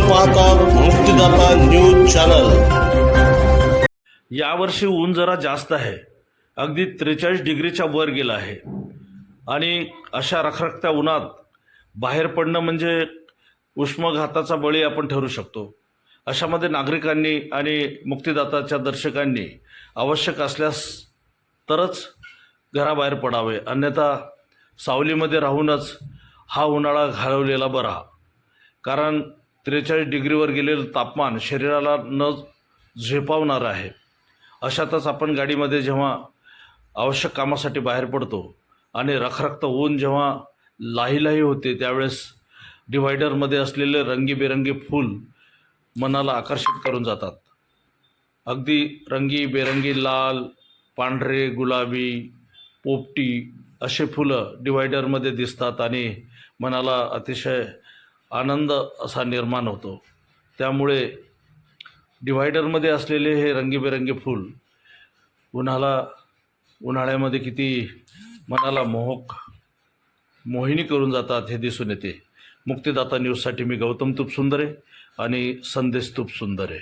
पाहतात मुक्तीदाता news channel. यावर्षी ऊन जरा जास्त आहे. अगदी त्रेचाळीस डिग्रीच्या वर गेला आहे. आणि अशा रखरखत्या उन्हात बाहेर पडणं म्हणजे उष्मघाताचा बळी आपण ठरू शकतो. अशामध्ये नागरिकांनी आणि मुक्तिदाताच्या दर्शकांनी आवश्यक असल्यास तरच घराबाहेर पडावे. अन्यथा सावलीमध्ये राहूनच हा उन्हाळा घालवलेला बरा. कारण त्रेचाळीस डिग्रीवर गेलेलं तापमान शरीराला न झेपावणार आहे. अशातच आपण गाडीमध्ये जेव्हा आवश्यक कामासाठी बाहेर पडतो आणि रखरखत ऊन जेव्हा लाहीलाही होते त्यावेळेस डिव्हायडरमध्ये असलेले रंगीबेरंगी फूल मनाला आकर्षित करून जातात. अगदी रंगी बेरंगी लाल पांढरे गुलाबी पोपटी असे फुलं डिव्हायडरमध्ये दिसतात आणि मनाला अतिशय आनंद असा निर्माण होतो. त्यामुळे डिव्हायडरमध्ये असलेले हे रंगीबेरंगी फूल उन्हाला उन्हाळ्यामध्ये किती मनाला मोहक मोहिनी करून जातात हे दिसून येते. मुक्तिदाता न्यूजसाठी मी गौतम तुप सुंदरे आणि संदेश तुप सुंदरे